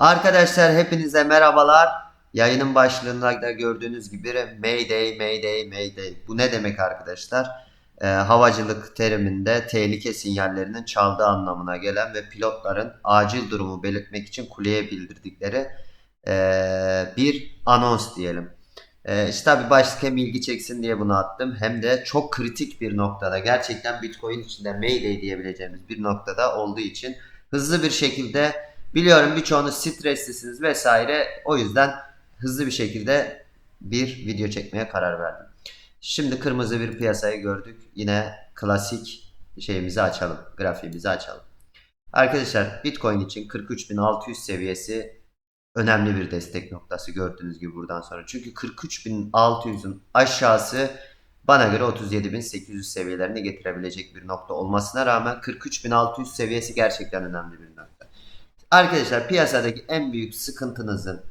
Arkadaşlar hepinize merhabalar. Yayının başlığında da gördüğünüz gibi Mayday, Mayday, Mayday. Bu ne demek arkadaşlar? Ee, havacılık teriminde tehlike sinyallerinin çaldığı anlamına gelen ve pilotların acil durumu belirtmek için kuleye bildirdikleri ee, bir anons diyelim. Ee, işte tabii başlık hem ilgi çeksin diye bunu attım hem de çok kritik bir noktada gerçekten Bitcoin içinde Mayday diyebileceğimiz bir noktada olduğu için hızlı bir şekilde Biliyorum birçoğunuz streslisiniz vesaire. O yüzden hızlı bir şekilde bir video çekmeye karar verdim. Şimdi kırmızı bir piyasayı gördük. Yine klasik şeyimizi açalım. Grafiğimizi açalım. Arkadaşlar Bitcoin için 43.600 seviyesi önemli bir destek noktası gördüğünüz gibi buradan sonra. Çünkü 43.600'ün aşağısı bana göre 37.800 seviyelerine getirebilecek bir nokta olmasına rağmen 43.600 seviyesi gerçekten önemli bir nokta. Arkadaşlar piyasadaki en büyük sıkıntınızın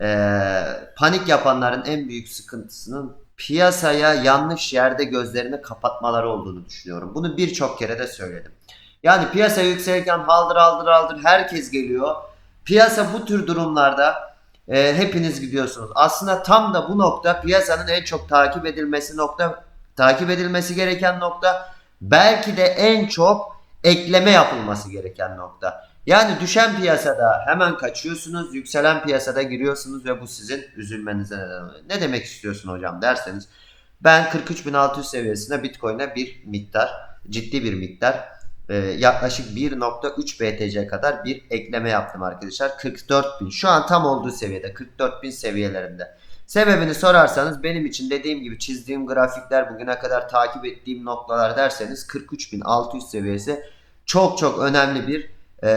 eee, panik yapanların en büyük sıkıntısının piyasaya yanlış yerde gözlerini kapatmaları olduğunu düşünüyorum. Bunu birçok kere de söyledim. Yani piyasa yükselirken haldır haldır haldır herkes geliyor. Piyasa bu tür durumlarda e, hepiniz gidiyorsunuz. Aslında tam da bu nokta piyasanın en çok takip edilmesi nokta takip edilmesi gereken nokta belki de en çok ekleme yapılması gereken nokta. Yani düşen piyasada hemen kaçıyorsunuz, yükselen piyasada giriyorsunuz ve bu sizin üzülmenize neden oluyor. Ne demek istiyorsun hocam derseniz ben 43.600 seviyesinde Bitcoin'e bir miktar, ciddi bir miktar e, yaklaşık 1.3 BTC kadar bir ekleme yaptım arkadaşlar. 44.000 şu an tam olduğu seviyede 44.000 seviyelerinde. Sebebini sorarsanız benim için dediğim gibi çizdiğim grafikler bugüne kadar takip ettiğim noktalar derseniz 43.600 seviyesi çok çok önemli bir e,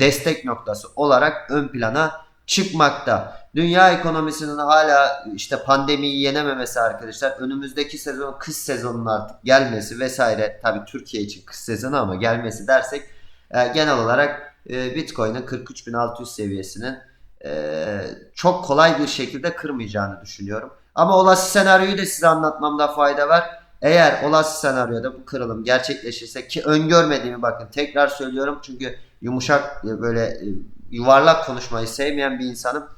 destek noktası olarak ön plana çıkmakta. Dünya ekonomisinin hala işte pandemiyi yenememesi arkadaşlar önümüzdeki sezon kış sezonunun artık gelmesi vesaire tabi Türkiye için kış sezonu ama gelmesi dersek e, genel olarak e, Bitcoin'in 43.600 seviyesinin e, çok kolay bir şekilde kırmayacağını düşünüyorum. Ama olası senaryoyu da size anlatmamda fayda var. Eğer olası senaryoda bu kırılım gerçekleşirse ki öngörmediğimi bakın tekrar söylüyorum çünkü yumuşak e, böyle e, yuvarlak konuşmayı sevmeyen bir insanım.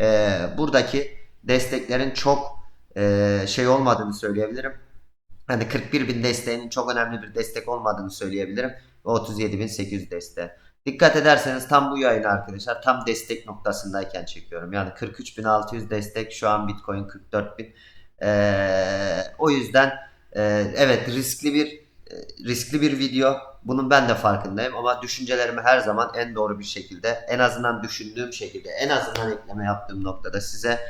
E, buradaki desteklerin çok e, şey olmadığını söyleyebilirim. Hani 41 bin desteğinin çok önemli bir destek olmadığını söyleyebilirim. Ve 37.800 desteği. Dikkat ederseniz tam bu yayını arkadaşlar tam destek noktasındayken çekiyorum. Yani 43.600 destek şu an Bitcoin 44.000. Ee, o yüzden e, evet riskli bir e, riskli bir video. Bunun ben de farkındayım ama düşüncelerimi her zaman en doğru bir şekilde, en azından düşündüğüm şekilde, en azından ekleme yaptığım noktada size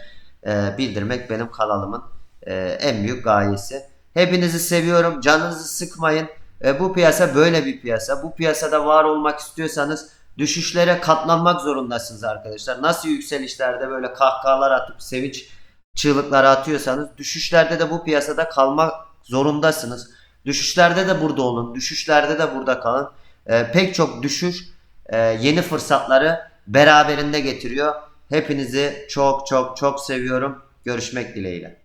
e, bildirmek benim kanalımın e, en büyük gayesi. Hepinizi seviyorum. Canınızı sıkmayın. E, bu piyasa böyle bir piyasa. Bu piyasada var olmak istiyorsanız düşüşlere katlanmak zorundasınız arkadaşlar. Nasıl yükselişlerde böyle kahkahalar atıp sevinç çığlıkları atıyorsanız düşüşlerde de bu piyasada kalmak zorundasınız. Düşüşlerde de burada olun. Düşüşlerde de burada kalın. Ee, pek çok düşüş e, yeni fırsatları beraberinde getiriyor. Hepinizi çok çok çok seviyorum. Görüşmek dileğiyle.